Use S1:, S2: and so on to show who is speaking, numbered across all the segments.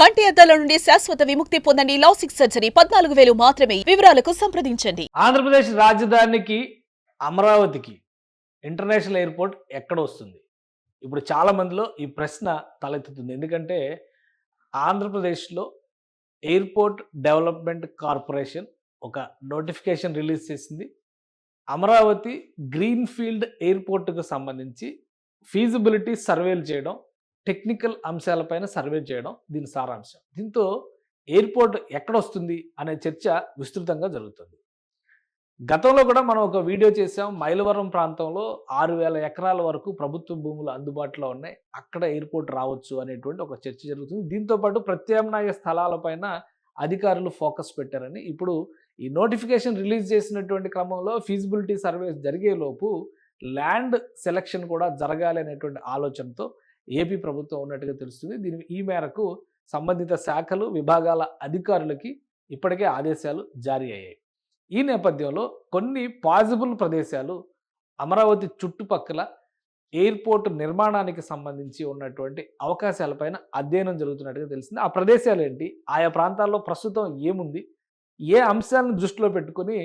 S1: కంటి అద్దాల నుండి శాశ్వత విముక్తి పొందండి లాసిక్ సర్జరీ. పద్నాలుగు వేలు మాత్రమే వివరాలకు సంప్రదించండి.
S2: ఆంధ్రప్రదేశ్ రాజధానికి అమరావతికి ఇంటర్నేషనల్ ఎయిర్పోర్ట్ ఎక్కడ వస్తుంది? ఇప్పుడు చాలా మందిలో ఈ ప్రశ్న తలెత్తుతుంది. ఎందుకంటే ఆంధ్రప్రదేశ్లో ఎయిర్పోర్ట్ డెవలప్మెంట్ కార్పొరేషన్ ఒక నోటిఫికేషన్ రిలీజ్ చేసింది. అమరావతి గ్రీన్ఫీల్డ్ ఎయిర్పోర్ట్కు సంబంధించి ఫీజిబిలిటీ సర్వేలు చేయడం టెక్నికల్ అంశాలపైన సర్వే చేయడం దీని సారాంశం. దీంతో ఎయిర్పోర్ట్ ఎక్కడ వస్తుంది అనే చర్చ విస్తృతంగా జరుగుతుంది. గతంలో కూడా మనం ఒక వీడియో చేసాం మైలవరం ప్రాంతంలో ఆరు వేల ఎకరాల వరకు ప్రభుత్వ భూములు అందుబాటులో ఉన్నాయి. అక్కడ ఎయిర్పోర్ట్ రావచ్చు అనేటువంటి ఒక చర్చ జరుగుతుంది. దీంతో పాటు ప్రత్యామ్నాయ స్థలాలపైన అధికారులు ఫోకస్ పెట్టారని. ఇప్పుడు ఈ నోటిఫికేషన్ రిలీజ్ చేసినటువంటి క్రమంలో ఫీజిబిలిటీ సర్వేస్ జరిగేలోపు ల్యాండ్ సెలక్షన్ కూడా జరగాలి అనేటువంటి ఆలోచనతో ఏపీ ప్రభుత్వం ఉన్నట్టుగా తెలుస్తుంది. దీని ఈ మేరకు సంబంధిత శాఖలు విభాగాల అధికారులకి ఇప్పటికే ఆదేశాలు జారీ అయ్యాయి. ఈ నేపథ్యంలో కొన్ని పాజిబుల్ ప్రదేశాలు అమరావతి చుట్టుపక్కల ఎయిర్పోర్ట్ నిర్మాణానికి సంబంధించి ఉన్నటువంటి అవకాశాలపైన అధ్యయనం జరుగుతున్నట్టుగా తెలిసింది. ఆ ప్రదేశాలు ఏంటి ఆయా ప్రాంతాల్లో ప్రస్తుతం ఏముంది? ఏ అంశాలను దృష్టిలో పెట్టుకొని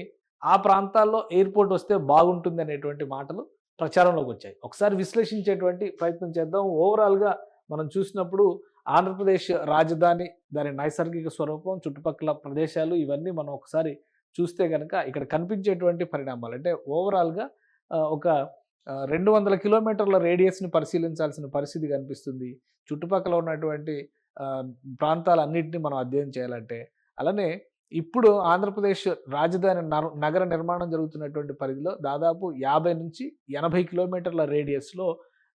S2: ఆ ప్రాంతాల్లో ఎయిర్పోర్ట్ వస్తే బాగుంటుంది అనేటువంటి మాటలు ప్రచారంలోకి వచ్చాయి. ఒకసారి విశ్లేషించేటువంటి ప్రయత్నం చేద్దాం. ఓవరాల్గా మనం చూసినప్పుడు ఆంధ్రప్రదేశ్ రాజధాని దాని నైసర్గిక స్వరూపం చుట్టుపక్కల ప్రదేశాలు ఇవన్నీ మనం ఒకసారి చూస్తే కనుక ఇక్కడ కనిపించేటువంటి పరిణామాలు. అంటే ఓవరాల్గా ఒక రెండు వందల కిలోమీటర్ల రేడియస్ని పరిశీలించాల్సిన పరిస్థితి కనిపిస్తుంది. చుట్టుపక్కల ఉన్నటువంటి ప్రాంతాలన్నింటినీ మనం అధ్యయనం చేయాలంటే. అలానే ఇప్పుడు ఆంధ్రప్రదేశ్ రాజధాని నగర నిర్మాణం జరుగుతున్నటువంటి పరిధిలో దాదాపు యాభై నుంచి ఎనభై కిలోమీటర్ల రేడియస్లో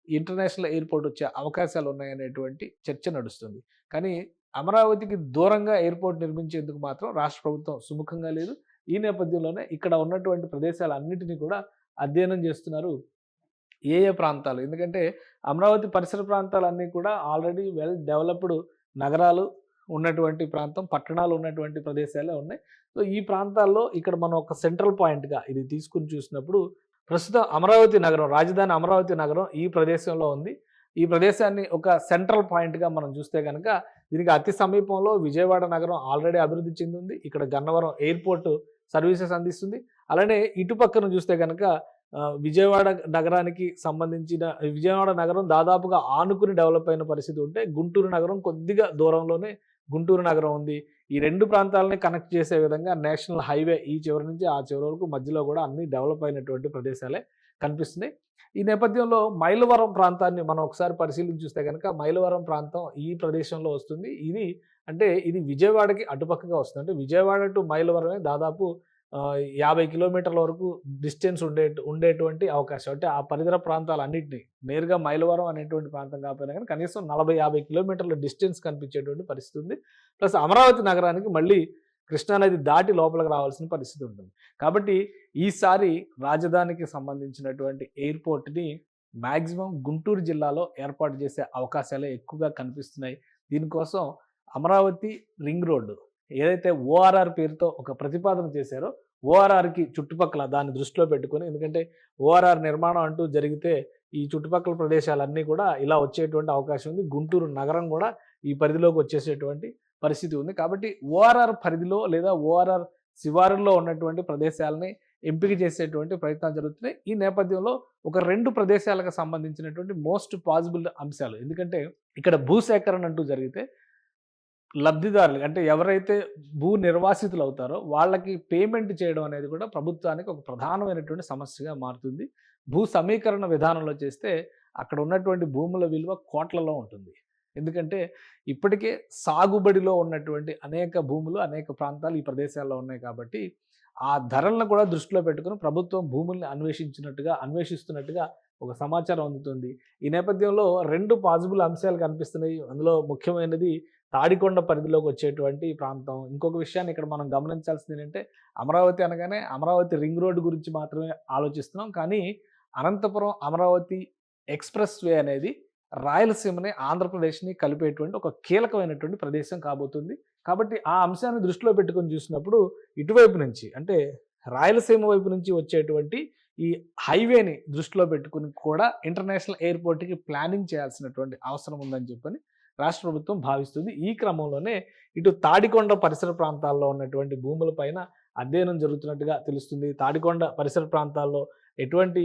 S2: ఇంటర్నేషనల్ ఎయిర్పోర్ట్ వచ్చే అవకాశాలు ఉన్నాయనేటువంటి చర్చ నడుస్తుంది. కానీ అమరావతికి దూరంగా ఎయిర్పోర్ట్ నిర్మించేందుకు మాత్రం రాష్ట్ర ప్రభుత్వం సుముఖంగా లేదు. ఈ నేపథ్యంలోనే ఇక్కడ ఉన్నటువంటి ప్రదేశాలన్నింటినీ కూడా అధ్యయనం చేస్తున్నారు ఏ ఏ ప్రాంతాలు. ఎందుకంటే అమరావతి పరిసర ప్రాంతాలన్నీ కూడా ఆల్రెడీ వెల్ డెవలప్డ్ నగరాలు ఉన్నటువంటి ప్రాంతం పట్టణాలు ఉన్నటువంటి ప్రదేశాలే ఉన్నాయి. సో ఈ ప్రాంతాల్లో ఇక్కడ మనం ఒక సెంట్రల్ పాయింట్గా ఇది తీసుకుని చూసినప్పుడు ప్రస్తుతం అమరావతి నగరం రాజధాని అమరావతి నగరం ఈ ప్రదేశంలో ఉంది. ఈ ప్రదేశాన్ని ఒక సెంట్రల్ పాయింట్గా మనం చూస్తే కనుక దీనికి అతి సమీపంలో విజయవాడ నగరం ఆల్రెడీ అభివృద్ధి చెందింది. ఇక్కడ గన్నవరం ఎయిర్పోర్ట్ సర్వీసెస్ అందిస్తుంది. అలానే ఇటుపక్కన చూస్తే కనుక విజయవాడ నగరానికి సంబంధించిన విజయవాడ నగరం దాదాపుగా ఆనుకుని డెవలప్ అయిన పరిస్థితి ఉంటే గుంటూరు నగరం కొద్దిగా దూరంలోనే గుంటూరు నగరం ఉంది. ఈ రెండు ప్రాంతాలని కనెక్ట్ చేసే విధంగా నేషనల్ హైవే ఈ చివరి నుంచి ఆ చివరి వరకు మధ్యలో కూడా అన్ని డెవలప్ అయినటువంటి ప్రదేశాలే కనిపిస్తున్నాయి. ఈ నేపథ్యంలో మైలవరం ప్రాంతాన్ని మనం ఒకసారి పరిశీలించి చూస్తే కనుక మైలవరం ప్రాంతం ఈ ప్రదేశంలో వస్తుంది. ఇది అంటే ఇది విజయవాడకి అటుపక్కగా వస్తుంది. అంటే విజయవాడ టు మైలవరమే దాదాపు యాభై కిలోమీటర్ల వరకు డిస్టెన్స్ ఉండే ఉండేటువంటి అవకాశం. అంటే ఆ పరిసర ప్రాంతాలన్నింటినీ నేరుగా మైలవరం అనేటువంటి ప్రాంతం కాకపోయినా కానీ కనీసం నలభై యాభై కిలోమీటర్ల డిస్టెన్స్ కనిపించేటువంటి పరిస్థితి ఉంది. ప్లస్ అమరావతి నగరానికి మళ్ళీ కృష్ణానది దాటి లోపలికి రావాల్సిన పరిస్థితి ఉంటుంది. కాబట్టి ఈసారి రాజధానికి సంబంధించినటువంటి ఎయిర్పోర్ట్ని మ్యాక్సిమం గుంటూరు జిల్లాలో ఏర్పాటు చేసే అవకాశాలే ఎక్కువగా కనిపిస్తున్నాయి. దీనికోసం అమరావతి రింగ్ రోడ్డు ఏదైతే ఓఆర్ఆర్ పేరుతో ఒక ప్రతిపాదన చేశారో ఓఆర్ఆర్కి చుట్టుపక్కల దాన్ని దృష్టిలో పెట్టుకొని ఎందుకంటే ఓఆర్ఆర్ నిర్మాణం అంటూ జరిగితే ఈ చుట్టుపక్కల ప్రదేశాలన్నీ కూడా ఇలా వచ్చేటువంటి అవకాశం ఉంది. గుంటూరు నగరం కూడా ఈ పరిధిలోకి వచ్చేసేటువంటి పరిస్థితి ఉంది. కాబట్టి ఓఆర్ఆర్ పరిధిలో లేదా ఓఆర్ఆర్ శివారుల్లో ఉన్నటువంటి ప్రదేశాలని ఎంపిక చేసేటువంటి ప్రయత్నాలు జరుగుతున్నాయి. ఈ నేపథ్యంలో ఒక రెండు ప్రదేశాలకు సంబంధించినటువంటి మోస్ట్ పాసిబుల్ అంశాలు ఎందుకంటే ఇక్కడ భూసేకరణ అంటూ జరిగితే లబ్ధిదారులు అంటే ఎవరైతే భూ నిర్వాసితులు అవుతారో వాళ్ళకి పేమెంట్ చేయడం అనేది కూడా ప్రభుత్వానికి ఒక ప్రధానమైనటువంటి సమస్యగా మారుతుంది. భూ సమీకరణ విధానంలో చేస్తే అక్కడ ఉన్నటువంటి భూముల విలువ కోట్లలో ఉంటుంది. ఎందుకంటే ఇప్పటికే సాగుబడిలో ఉన్నటువంటి అనేక భూములు అనేక ప్రాంతాలు ఈ ప్రదేశాల్లో ఉన్నాయి కాబట్టి ఆ ధరలను కూడా దృష్టిలో పెట్టుకుని ప్రభుత్వం భూముల్ని అన్వేషించినట్టుగా అన్వేషిస్తున్నట్టుగా ఒక సమాచారం అందుతుంది. ఈ నేపథ్యంలో రెండు పాజిబుల్ అంశాలు కనిపిస్తున్నాయి. అందులో ముఖ్యమైనది తాడికొండ పరిధిలోకి వచ్చేటువంటి ఈ ప్రాంతం. ఇంకొక విషయాన్ని ఇక్కడ మనం గమనించాల్సింది ఏంటంటే అమరావతి అనగానే అమరావతి రింగ్ రోడ్డు గురించి మాత్రమే ఆలోచిస్తున్నాం. కానీ అనంతపురం అమరావతి ఎక్స్ప్రెస్ వే అనేది రాయలసీమని ఆంధ్రప్రదేశ్ని కలిపేటువంటి ఒక కీలకమైనటువంటి ప్రదేశం కాబోతుంది. కాబట్టి ఆ అంశాన్ని దృష్టిలో పెట్టుకొని చూసినప్పుడు ఇటువైపు నుంచి అంటే రాయలసీమ వైపు నుంచి వచ్చేటువంటి ఈ హైవేని దృష్టిలో పెట్టుకుని కూడా ఇంటర్నేషనల్ ఎయిర్పోర్ట్కి ప్లానింగ్ చేయాల్సినటువంటి అవసరం ఉందని చెప్పని రాష్ట్ర ప్రభుత్వం భావిస్తుంది. ఈ క్రమంలోనే ఇటు తాడికొండ పరిసర ప్రాంతాల్లో ఉన్నటువంటి భూములపైన అధ్యయనం జరుగుతున్నట్టుగా తెలుస్తుంది. తాడికొండ పరిసర ప్రాంతాల్లో ఎటువంటి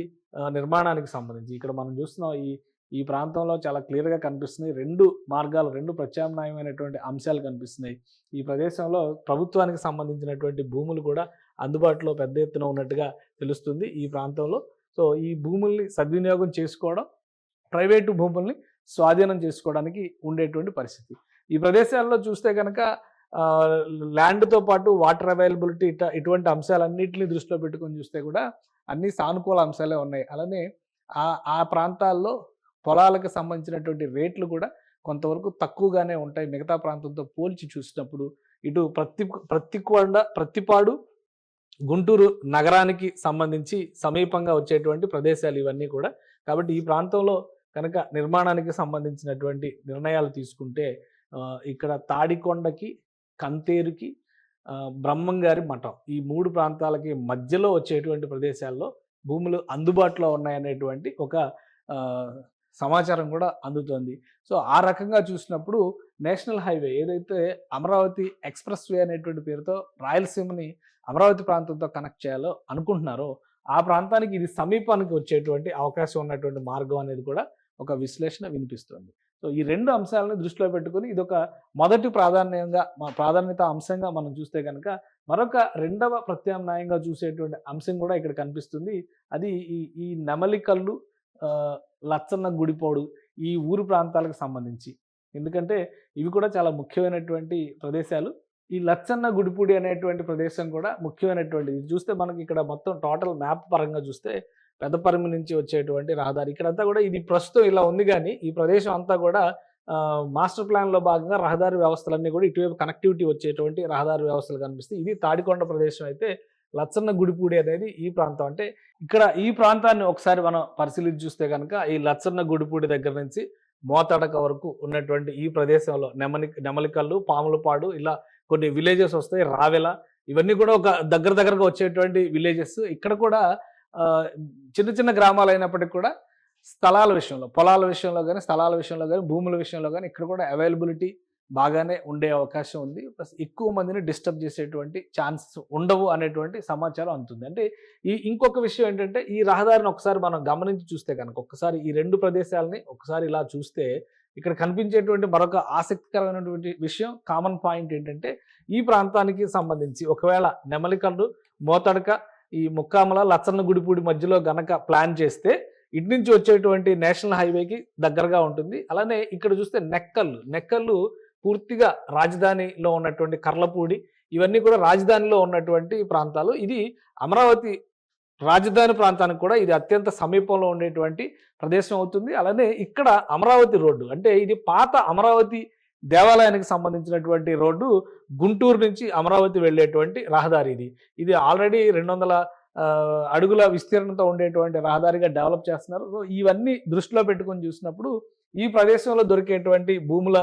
S2: నిర్మాణానికి సంబంధించి ఇక్కడ మనం చూస్తున్నాం ఈ ఈ ప్రాంతంలో చాలా క్లియర్గా కనిపిస్తున్నాయి. రెండు మార్గాలు రెండు ప్రత్యామ్నాయమైనటువంటి అంశాలు కనిపిస్తున్నాయి. ఈ ప్రదేశంలో ప్రభుత్వానికి సంబంధించినటువంటి భూములు కూడా అందుబాటులో పెద్ద ఎత్తున ఉన్నట్టుగా తెలుస్తుంది ఈ ప్రాంతంలో. సో ఈ భూముల్ని సద్వినియోగం చేసుకోవడం ప్రైవేటు భూముల్ని స్వాధీనం చేసుకోవడానికి ఉండేటువంటి పరిస్థితి. ఈ ప్రదేశాల్లో చూస్తే కనుక ల్యాండ్తో పాటు వాటర్ అవైలబిలిటీ ఇట ఇటువంటి అంశాలన్నింటినీ దృష్టిలో పెట్టుకొని చూస్తే కూడా అన్ని సానుకూల అంశాలే ఉన్నాయి. అలానే ఆ ఆ ప్రాంతాల్లో పొలాలకు సంబంధించినటువంటి రేట్లు కూడా కొంతవరకు తక్కువగానే ఉంటాయి. మిగతా ప్రాంతంతో పోల్చి చూసినప్పుడు ఇటు ప్రతి ప్రతికొండ ప్రతిపాడు గుంటూరు నగరానికి సంబంధించి సమీపంగా వచ్చేటువంటి ప్రదేశాలు ఇవన్నీ కూడా. కాబట్టి ఈ ప్రాంతంలో కనుక నిర్మాణానికి సంబంధించినటువంటి నిర్ణయాలు తీసుకుంటే ఇక్కడ తాడికొండకి కంతేరుకి బ్రహ్మంగారి మఠం ఈ మూడు ప్రాంతాలకి మధ్యలో వచ్చేటువంటి ప్రదేశాల్లో భూములు అందుబాటులో ఉన్నాయనేటువంటి ఒక సమాచారం కూడా అందుతోంది. సో ఆ రకంగా చూసినప్పుడు నేషనల్ హైవే ఏదైతే అమరావతి ఎక్స్ప్రెస్ వే అనేటువంటి పేరుతో రాయలసీమని అమరావతి ప్రాంతంతో కనెక్ట్ చేయాలో అనుకుంటున్నారో ఆ ప్రాంతానికి ఇది సమీపానికి వచ్చేటువంటి అవకాశం ఉన్నటువంటి మార్గం అనేది కూడా ఒక విశ్లేషణ వినిపిస్తుంది. సో ఈ రెండు అంశాలను దృష్టిలో పెట్టుకొని ఇది ఒక మొదటి ప్రాధాన్యంగా ప్రాధాన్యత అంశంగా మనం చూస్తే కనుక మరొక రెండవ ప్రత్యామ్నాయంగా చూసేటువంటి అంశం కూడా ఇక్కడ కనిపిస్తుంది. అది ఈ ఈ నెమలికల్లు లచ్చన్న గుడిపోడు ఈ ఊరు ప్రాంతాలకు సంబంధించి. ఎందుకంటే ఇవి కూడా చాలా ముఖ్యమైనటువంటి ప్రదేశాలు. ఈ లచ్చన్న గుడిపూడి అనేటువంటి ప్రదేశం కూడా ముఖ్యమైనటువంటిది. ఇది చూస్తే మనకి ఇక్కడ మొత్తం టోటల్ మ్యాప్ పరంగా చూస్తే పెద్దపరిమి నుంచి వచ్చేటువంటి రహదారి. ఇక్కడంతా కూడా ఇది ప్రస్తుతం ఇలా ఉంది కానీ ఈ ప్రదేశం అంతా కూడా మాస్టర్ ప్లాన్లో భాగంగా రహదారి వ్యవస్థలన్నీ కూడా ఇటువైపు కనెక్టివిటీ వచ్చేటువంటి రహదారి వ్యవస్థలు కనిపిస్తాయి. ఇది తాడికొండ ప్రదేశం అయితే లచ్చన్న గుడిపూడి అనేది ఈ ప్రాంతం. అంటే ఇక్కడ ఈ ప్రాంతాన్ని ఒకసారి మనం పరిశీలించి చూస్తే కనుక ఈ లచ్చన్న గుడిపూడి దగ్గర నుంచి మోతడక వరకు ఉన్నటువంటి ఈ ప్రదేశంలో నెమలి నెమలికల్లు పాములపాడు ఇలా కొన్ని విలేజెస్ వస్తాయి. రావెల ఇవన్నీ కూడా ఒక దగ్గర దగ్గరగా వచ్చేటువంటి విలేజెస్ ఇక్కడ కూడా చిన్న చిన్న గ్రామాలు అయినప్పటికీ కూడా స్థలాల విషయంలో పొలాల విషయంలో కానీ స్థలాల విషయంలో కానీ భూముల విషయంలో కానీ ఇక్కడ కూడా అవైలబిలిటీ బాగానే ఉండే అవకాశం ఉంది. ప్లస్ ఎక్కువ మందిని డిస్టర్బ్ చేసేటువంటి ఛాన్సెస్ ఉండవు అనేటువంటి సమాచారం అందుతుంది. అంటే ఈ ఇంకొక విషయం ఏంటంటే ఈ రహదారిని ఒకసారి మనం గమనించి చూస్తే కనుక ఒకసారి ఈ రెండు ప్రదేశాలని ఒకసారి ఇలా చూస్తే ఇక్కడ కనిపించేటువంటి మరొక ఆసక్తికరమైనటువంటి విషయం కామన్ పాయింట్ ఏంటంటే ఈ ప్రాంతానికి సంబంధించి ఒకవేళ నెమలికల్లు మోతడక ఈ ముక్కామల లచ్చన్న గుడిపూడి మధ్యలో గనక ప్లాన్ చేస్తే ఇటు నుంచి వచ్చేటువంటి నేషనల్ హైవేకి దగ్గరగా ఉంటుంది. అలానే ఇక్కడ చూస్తే నెక్కల్లు నెక్కల్లు పూర్తిగా రాజధానిలో ఉన్నటువంటి కర్లపూడి ఇవన్నీ కూడా రాజధానిలో ఉన్నటువంటి ప్రాంతాలు. ఇది అమరావతి రాజధాని ప్రాంతానికి కూడా ఇది అత్యంత సమీపంలో ఉండేటువంటి ప్రదేశం అవుతుంది. అలానే ఇక్కడ అమరావతి రోడ్డు అంటే ఇది పాత అమరావతి దేవాలయానికి సంబంధించినటువంటి రోడ్డు గుంటూరు నుంచి అమరావతి వెళ్ళేటువంటి రహదారి ఇది. ఇది ఆల్రెడీ రెండు వందల అడుగుల విస్తీర్ణంతో ఉండేటువంటి రహదారిగా డెవలప్ చేస్తున్నారు. సో ఇవన్నీ దృష్టిలో పెట్టుకొని చూసినప్పుడు ఈ ప్రదేశంలో దొరికేటువంటి భూముల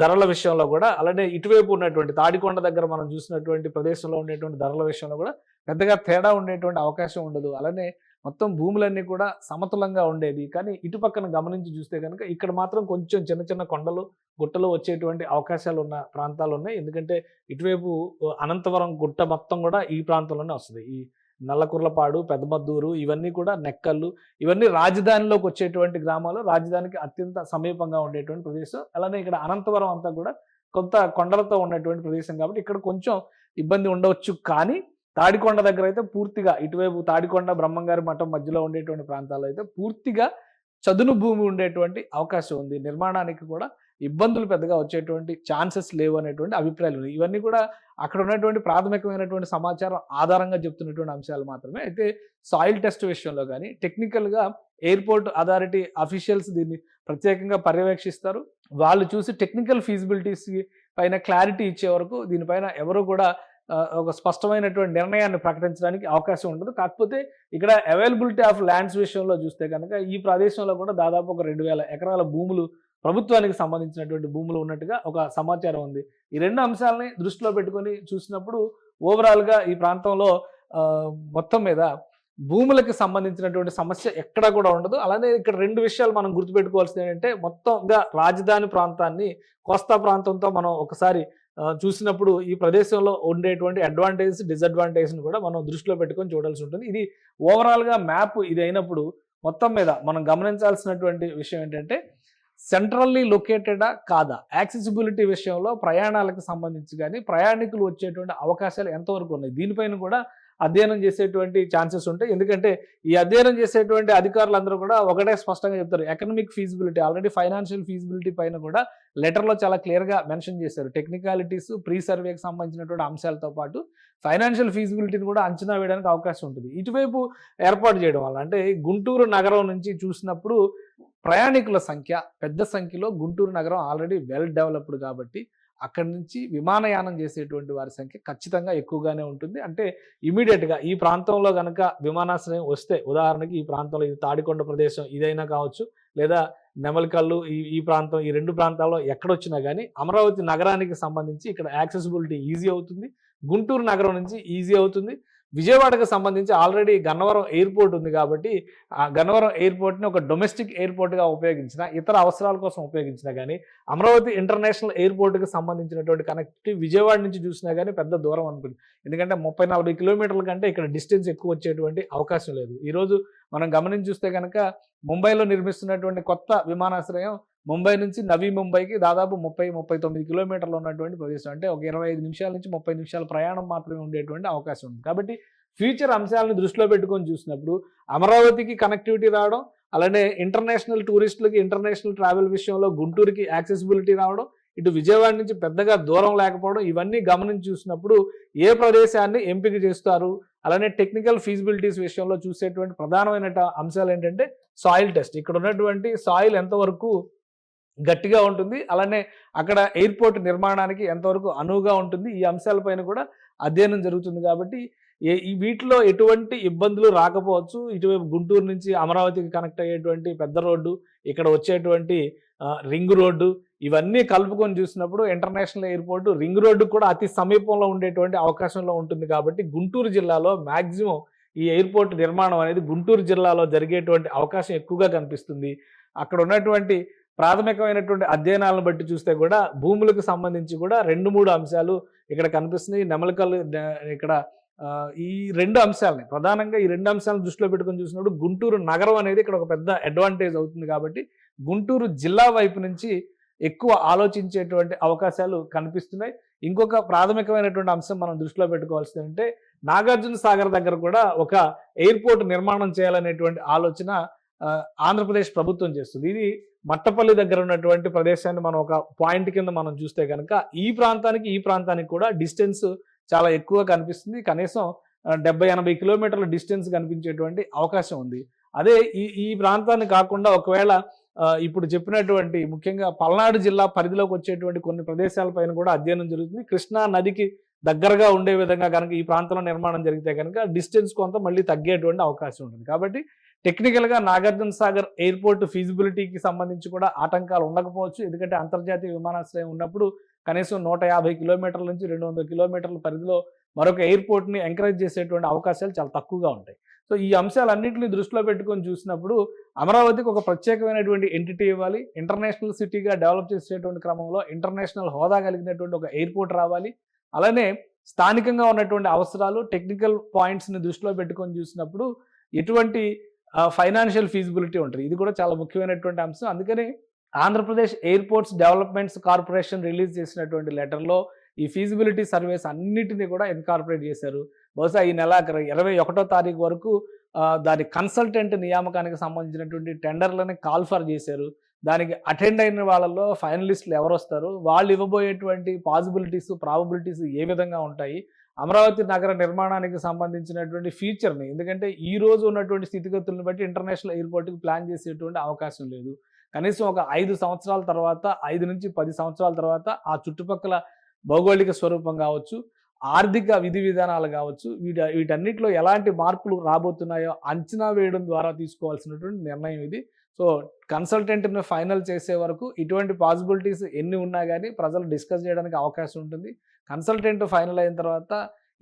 S2: ధరల విషయంలో కూడా అలానే ఇటువైపు ఉన్నటువంటి తాడికొండ దగ్గర మనం చూసినటువంటి ప్రదేశంలో ఉండేటువంటి ధరల విషయంలో కూడా పెద్దగా తేడా ఉండేటువంటి అవకాశం ఉండదు. అలానే మొత్తం భూములన్నీ కూడా సమతులంగా ఉండేది కానీ ఇటు పక్కన గమనించి చూస్తే కనుక ఇక్కడ మాత్రం కొంచెం చిన్న చిన్న కొండలు గుట్టలు వచ్చేటువంటి అవకాశాలు ఉన్న ప్రాంతాలు ఉన్నాయి ఎందుకంటే ఇటువైపు అనంతవరం గుట్ట మొత్తం కూడా ఈ ప్రాంతంలోనే వస్తుంది. ఈ నల్లకుర్లపాడు పెద్దమద్దూరు ఇవన్నీ కూడా నెక్కల్లు ఇవన్నీ రాజధానిలోకి వచ్చేటువంటి గ్రామాలు. రాజధానికి అత్యంత సమీపంగా ఉండేటువంటి ప్రదేశం. అలానే ఇక్కడ అనంతవరం అంతా కూడా కొంత కొండలతో ఉన్నటువంటి ప్రదేశం కాబట్టి ఇక్కడ కొంచెం ఇబ్బంది ఉండవచ్చు. కానీ తాడికొండ దగ్గర అయితే పూర్తిగా ఇటువైపు తాడికొండ బ్రహ్మంగారి మఠం మధ్యలో ఉండేటువంటి ప్రాంతాల్లో అయితే పూర్తిగా చదును భూమి ఉండేటువంటి అవకాశం ఉంది. నిర్మాణానికి కూడా ఇబ్బందులు పెద్దగా వచ్చేటువంటి ఛాన్సెస్ లేవు అనేటువంటి అభిప్రాయాలు ఉన్నాయి. ఇవన్నీ కూడా అక్కడ ఉన్నటువంటి ప్రాథమికమైనటువంటి సమాచారం ఆధారంగా చెప్తున్నటువంటి అంశాలు మాత్రమే. అయితే సాయిల్ టెస్ట్ విషయంలో కానీ టెక్నికల్గా ఎయిర్పోర్ట్ అథారిటీ అఫీషియల్స్ దీన్ని ప్రత్యేకంగా పర్యవేక్షిస్తారు. వాళ్ళు చూసి టెక్నికల్ ఫీజిబిలిటీస్ పైన క్లారిటీ ఇచ్చే వరకు దీనిపైన ఎవరు కూడా ఒక స్పష్టమైనటువంటి నిర్ణయాన్ని ప్రకటించడానికి అవకాశం ఉండదు కాకపోతే ఇక్కడ అవైలబిలిటీ ఆఫ్ ల్యాండ్స్ విషయంలో చూస్తే కనుక ఈ ప్రదేశంలో కూడా దాదాపు ఒక రెండు వేల ఎకరాల భూములు ప్రభుత్వానికి సంబంధించినటువంటి భూములు ఉన్నట్టుగా ఒక సమాచారం ఉంది. ఈ రెండు అంశాలని దృష్టిలో పెట్టుకొని చూసినప్పుడు ఓవరాల్గా ఈ ప్రాంతంలో మొత్తం మీద భూములకు సంబంధించినటువంటి సమస్య ఎక్కడ కూడా ఉండదు. అలానే ఇక్కడ రెండు విషయాలు మనం గుర్తుపెట్టుకోవాల్సింది ఏంటంటే మొత్తంగా రాజధాని ప్రాంతాన్ని కోస్తా ప్రాంతంతో మనం ఒకసారి చూసినప్పుడు ఈ ప్రదేశంలో ఉండేటువంటి అడ్వాంటేజ్ డిసడ్వాంటేజ్ని కూడా మనం దృష్టిలో పెట్టుకొని చూడాల్సి ఉంటుంది. ఇది ఓవరాల్గా మ్యాప్ ఇది అయినప్పుడు మొత్తం మీద మనం గమనించాల్సినటువంటి విషయం ఏంటంటే సెంట్రల్లీ లొకేటెడా కాదా? యాక్సెసిబిలిటీ విషయంలో ప్రయాణాలకు సంబంధించి కానీ ప్రయాణికులు వచ్చేటువంటి అవకాశాలు ఎంతవరకు ఉన్నాయి? దీనిపైన కూడా అధ్యయనం చేసేటువంటి ఛాన్సెస్ ఉంటాయి. ఎందుకంటే ఈ అధ్యయనం చేసేటువంటి అధికారులందరూ కూడా ఒకటే స్పష్టంగా చెప్తారు. Economic feasibility already financial feasibility పైన కూడా లెటర్లో చాలా క్లియర్గా మెన్షన్ చేశారు. టెక్నికాలిటీస్ ప్రీ సర్వేకి సంబంధించినటువంటి అంశాలతో పాటు ఫైనాన్షియల్ ఫీజిబిలిటీని కూడా అంచనా వేయడానికి అవకాశం ఉంటుంది. ఇటువైపు ఏర్పాటు చేయడం వల్ల అంటే గుంటూరు నగరం నుంచి చూసినప్పుడు ప్రయాణికుల సంఖ్య పెద్ద సంఖ్యలో గుంటూరు నగరం ఆల్రెడీ వెల్ డెవలప్డ్ కాబట్టి అక్కడి నుంచి విమానయానం చేసేటువంటి వారి సంఖ్య ఖచ్చితంగా ఎక్కువగానే ఉంటుంది. అంటే ఇమీడియట్గా ఈ ప్రాంతంలో కనుక విమానాశ్రయం వస్తే ఉదాహరణకి ఈ ప్రాంతంలో ఇది తాడికొండ ప్రదేశం ఇదైనా కావచ్చు లేదా నెమలికల్లు ఈ ఈ ప్రాంతం ఈ రెండు ప్రాంతాల్లో ఎక్కడొచ్చినా కానీ అమరావతి నగరానికి సంబంధించి ఇక్కడ యాక్సెసిబిలిటీ ఈజీ అవుతుంది. గుంటూరు నగరం నుంచి ఈజీ అవుతుంది. విజయవాడకు సంబంధించి ఆల్రెడీ గన్నవరం ఎయిర్పోర్ట్ ఉంది కాబట్టి ఆ గన్నవరం ఎయిర్పోర్ట్ని ఒక డొమెస్టిక్ ఎయిర్పోర్ట్గా ఉపయోగించిన ఇతర అవసరాల కోసం ఉపయోగించినా కానీ అమరావతి ఇంటర్నేషనల్ ఎయిర్పోర్ట్కి సంబంధించినటువంటి కనెక్టివిటీ విజయవాడ నుంచి చూసినా కానీ పెద్ద దూరం అనుకుంది ఎందుకంటే ముప్పై నలభై కిలోమీటర్ల కంటే ఇక్కడ డిస్టెన్స్ ఎక్కువ వచ్చేటువంటి అవకాశం లేదు. ఈరోజు మనం గమనించి చూస్తే కనుక ముంబైలో నిర్మిస్తున్నటువంటి కొత్త విమానాశ్రయం ముంబై నుంచి నవీ ముంబైకి దాదాపు ముప్పై ముప్పై తొమ్మిది కిలోమీటర్లు ఉన్నటువంటి ప్రదేశం. అంటే ఒక ఇరవై ఐదు నిమిషాల నుంచి ముప్పై నిమిషాల ప్రయాణం మాత్రమే ఉండేటువంటి అవకాశం ఉంది. కాబట్టి ఫ్యూచర్ అంశాలను దృష్టిలో పెట్టుకొని చూసినప్పుడు అమరావతికి కనెక్టివిటీ రావడం అలానే ఇంటర్నేషనల్ టూరిస్టులకి ఇంటర్నేషనల్ ట్రావెల్ విషయంలో గుంటూరుకి యాక్సెసిబిలిటీ రావడం ఇటు విజయవాడ నుంచి పెద్దగా దూరం లేకపోవడం ఇవన్నీ గమనించి చూసినప్పుడు ఏ ప్రదేశాన్ని ఎంపిక చేస్తారు అలానే టెక్నికల్ ఫీజిబిలిటీస్ విషయంలో చూసేటువంటి ప్రధానమైన అంశాలు ఏంటంటే సాయిల్ టెస్ట్ ఇక్కడ ఉన్నటువంటి సాయిల్ ఎంతవరకు గట్టిగా ఉంటుంది. అలానే అక్కడ ఎయిర్పోర్ట్ నిర్మాణానికి ఎంతవరకు అనువుగా ఉంటుంది. ఈ అంశాలపైన కూడా అధ్యయనం జరుగుతుంది కాబట్టి ఈ వీటిలో ఎటువంటి ఇబ్బందులు రాకపోవచ్చు. ఇటువైపు గుంటూరు నుంచి అమరావతికి కనెక్ట్ అయ్యేటువంటి పెద్ద రోడ్డు ఇక్కడ వచ్చేటువంటి రింగ్ రోడ్డు ఇవన్నీ కలుపుకొని చూసినప్పుడు ఇంటర్నేషనల్ ఎయిర్పోర్ట్ రింగ్ రోడ్డు కూడా అతి సమీపంలో ఉండేటువంటి అవకాశంలో ఉంటుంది కాబట్టి గుంటూరు జిల్లాలో మ్యాక్సిమం ఈ ఎయిర్పోర్ట్ నిర్మాణం అనేది గుంటూరు జిల్లాలో జరిగేటువంటి అవకాశం ఎక్కువగా కనిపిస్తుంది. అక్కడ ఉన్నటువంటి ప్రాథమికమైనటువంటి అధ్యయనాలను బట్టి చూస్తే కూడా భూములకు సంబంధించి కూడా రెండు మూడు అంశాలు ఇక్కడ కనిపిస్తున్నాయి. నెమలికలు ఇక్కడ ఈ రెండు అంశాలని ప్రధానంగా ఈ రెండు అంశాలను దృష్టిలో పెట్టుకొని చూసినప్పుడు గుంటూరు నగరం అనేది ఇక్కడ ఒక పెద్ద అడ్వాంటేజ్ అవుతుంది కాబట్టి గుంటూరు జిల్లా వైపు నుంచి ఎక్కువ ఆలోచించేటువంటి అవకాశాలు కనిపిస్తున్నాయి. ఇంకొక ప్రాథమికమైనటువంటి అంశం మనం దృష్టిలో పెట్టుకోవాల్సింది అంటే నాగార్జున సాగర్ దగ్గర కూడా ఒక ఎయిర్పోర్ట్ నిర్మాణం చేయాలనేటువంటి ఆలోచన ఆంధ్రప్రదేశ్ ప్రభుత్వం చేస్తుంది. ఇది మట్టపల్లి దగ్గర ఉన్నటువంటి ప్రదేశాన్ని మనం ఒక పాయింట్ కింద మనం చూస్తే కనుక ఈ ప్రాంతానికి ఈ ప్రాంతానికి కూడా డిస్టెన్స్ చాలా ఎక్కువ కనిపిస్తుంది. కనీసం డెబ్బై ఎనభై కిలోమీటర్ల డిస్టెన్స్ కనిపించేటువంటి అవకాశం ఉంది. అదే ఈ ఈ ప్రాంతాన్ని కాకుండా ఒకవేళ ఇప్పుడు చెప్పినటువంటి ముఖ్యంగా పల్నాడు జిల్లా పరిధిలోకి వచ్చేటువంటి కొన్ని ప్రదేశాలపైన కూడా అధ్యయనం జరుగుతుంది. కృష్ణా నదికి దగ్గరగా ఉండే విధంగా కనుక ఈ ప్రాంతంలో నిర్మాణం జరిగితే కనుక డిస్టెన్స్ కొంత మళ్ళీ తగ్గేటువంటి అవకాశం ఉంటుంది. కాబట్టి టెక్నికల్గా నాగార్జున సాగర్ ఎయిర్పోర్ట్ ఫీజిబిలిటీకి సంబంధించి కూడా ఆటంకాలు ఉండకపోవచ్చు. ఎందుకంటే అంతర్జాతీయ విమానాశ్రయం ఉన్నప్పుడు కనీసం నూట యాభై కిలోమీటర్ల నుంచి రెండు వందల కిలోమీటర్ల పరిధిలో మరొక ఎయిర్పోర్ట్ని ఎంకరేజ్ చేసేటువంటి అవకాశాలు చాలా తక్కువగా ఉంటాయి. సో ఈ అంశాలన్నింటినీ దృష్టిలో పెట్టుకొని చూసినప్పుడు అమరావతికి ఒక ప్రత్యేకమైనటువంటి ఎంటిటీ ఇవ్వాలి. ఇంటర్నేషనల్ సిటీగా డెవలప్ చేసేటువంటి క్రమంలో ఇంటర్నేషనల్ హోదా కలిగినటువంటి ఒక ఎయిర్పోర్ట్ రావాలి. అలానే స్థానికంగా ఉన్నటువంటి అవసరాలు టెక్నికల్ పాయింట్స్ని దృష్టిలో పెట్టుకొని చూసినప్పుడు ఎటువంటి ఫైనాన్షియల్ ఫీజిబిలిటీ ఉంటుంది. ఇది కూడా చాలా ముఖ్యమైనటువంటి అంశం. అందుకని Andhra Pradesh airports developments corporation release చేసినటువంటి లెటర్లో ఈ ఫీజిబిలిటీ సర్వేస్ అన్నిటినీ కూడా ఇన్కార్పొరేట్ చేశారు. బహుశా ఈ నెల ఇరవై ఒకటో తారీఖు వరకు దాని కన్సల్టెంట్ నియామకానికి సంబంధించినటువంటి టెండర్లని కాల్ఫర్ చేశారు. దానికి అటెండ్ అయిన వాళ్ళలో ఫైనలిస్టులు ఎవరు వస్తారు వాళ్ళు ఇవ్వబోయేటువంటి పాసిబిలిటీస్ ప్రాబబిలిటీస్ ఏ విధంగా ఉంటాయి? అమరావతి నగర నిర్మాణానికి సంబంధించినటువంటి ఫ్యూచర్ని ఎందుకంటే ఈ రోజు ఉన్నటువంటి స్థితిగతులను బట్టి ఇంటర్నేషనల్ ఎయిర్పోర్ట్కి ప్లాన్ చేసేటువంటి అవకాశం లేదు. కనీసం ఒక ఐదు సంవత్సరాల తర్వాత ఐదు నుంచి పది సంవత్సరాల తర్వాత ఆ చుట్టుపక్కల భౌగోళిక స్వరూపం కావచ్చు ఆర్థిక విధి విధానాలు కావచ్చు వీటి వీటన్నిటిలో ఎలాంటి మార్పులు రాబోతున్నాయో అంచనా వేయడం ద్వారా తీసుకోవాల్సినటువంటి నిర్ణయం ఇది. సో కన్సల్టెంట్ని ఫైనల్ చేసే వరకు ఇటువంటి పాసిబిలిటీస్ ఎన్ని ఉన్నా కానీ ప్రజలు డిస్కస్ చేయడానికి అవకాశం ఉంటుంది. కన్సల్టెంట్ ఫైనల్ అయిన తర్వాత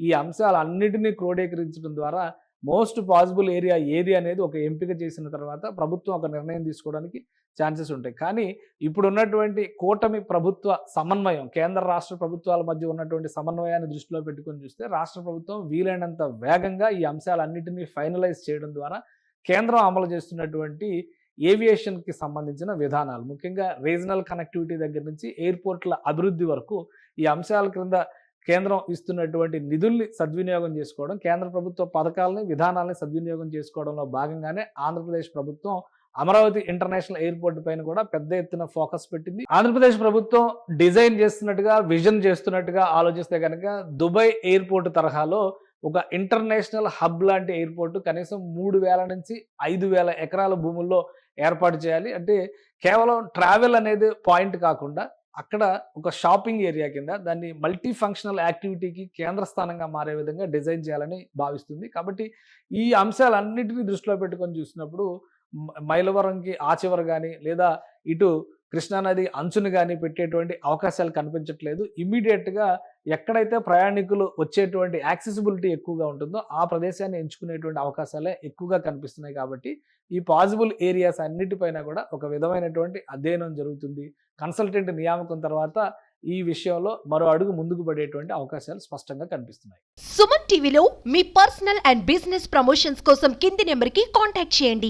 S2: ఈ అంశాలన్నిటినీ క్రోడీకరించడం ద్వారా మోస్ట్ పాసిబుల్ ఏరియా ఏది అనేది ఒక ఎంపిక చేసిన తర్వాత ప్రభుత్వం ఒక నిర్ణయం తీసుకోవడానికి ఛాన్సెస్ ఉంటాయి. కానీ ఇప్పుడు ఉన్నటువంటి కూటమి ప్రభుత్వ సమన్వయం కేంద్ర రాష్ట్ర ప్రభుత్వాల మధ్య ఉన్నటువంటి సమన్వయాన్ని దృష్టిలో పెట్టుకొని చూస్తే రాష్ట్ర ప్రభుత్వం వీలైనంత వేగంగా ఈ అంశాలన్నిటినీ ఫైనలైజ్ చేయడం ద్వారా కేంద్రం అమలు చేస్తున్నటువంటి ఏవియేషన్కి సంబంధించిన విధానాలు ముఖ్యంగా రీజనల్ కనెక్టివిటీ దగ్గర నుంచి ఎయిర్పోర్ట్ల అభివృద్ధి వరకు ఈ అంశాల క్రింద కేంద్రం ఇస్తున్నటువంటి నిధుల్ని సద్వినియోగం చేసుకోవడం కేంద్ర ప్రభుత్వ పథకాలని విధానాలని సద్వినియోగం చేసుకోవడంలో భాగంగానే ఆంధ్రప్రదేశ్ ప్రభుత్వం అమరావతి ఇంటర్నేషనల్ ఎయిర్పోర్ట్ పైన కూడా పెద్ద ఎత్తున ఫోకస్ పెట్టింది. ఆంధ్రప్రదేశ్ ప్రభుత్వం డిజైన్ చేస్తున్నట్టుగా విజన్ చేస్తున్నట్టుగా ఆలోచిస్తే కనుక దుబాయ్ ఎయిర్పోర్ట్ తరహాలో ఒక ఇంటర్నేషనల్ హబ్ లాంటి ఎయిర్పోర్ట్ కనీసం మూడు వేల నుంచి ఐదు వేల ఎకరాల భూముల్లో ఏర్పాటు చేయాలి. అంటే కేవలం ట్రావెల్ అనేది పాయింట్ కాకుండా అక్కడ ఒక షాపింగ్ ఏరియా కింద దాన్ని మల్టీ ఫంక్షనల్ యాక్టివిటీకి కేంద్ర స్థానంగా మారే విధంగా డిజైన్ చేయాలని భావిస్తుంది. కాబట్టి ఈ అంశాలన్నిటినీ దృష్టిలో పెట్టుకొని చూసినప్పుడు మైలవరంకి ఆ చివర కానీ లేదా ఇటు కృష్ణానది అంచును కానీ పెట్టేటువంటి అవకాశాలు కనిపించట్లేదు. ఇమీడియట్గా ఎక్కడైతే ప్రయాణికులు వచ్చేటువంటి యాక్సెసిబిలిటీ ఎక్కువగా ఉంటుందో ఆ ప్రదేశాన్ని ఎంచుకునేటువంటి అవకాశాలే ఎక్కువగా కనిపిస్తున్నాయి కాబట్టి ఈ పాజిబుల్ ఏరియాస్ అన్నిటిపైన కూడా ఒక విధమైనటువంటి అధ్యయనం జరుగుతుంది. కన్సల్టెంట్ నియామకం తర్వాత ఈ విషయంలో మరో అడుగు ముందుకు పడేటువంటి అవకాశాలు స్పష్టంగా కనిపిస్తున్నాయి.
S3: సుమన్ టీవీలో మీ పర్సనల్ అండ్ బిజినెస్ ప్రమోషన్స్ కోసం కింది నెంబర్కి కాంటాక్ట్ చేయండి.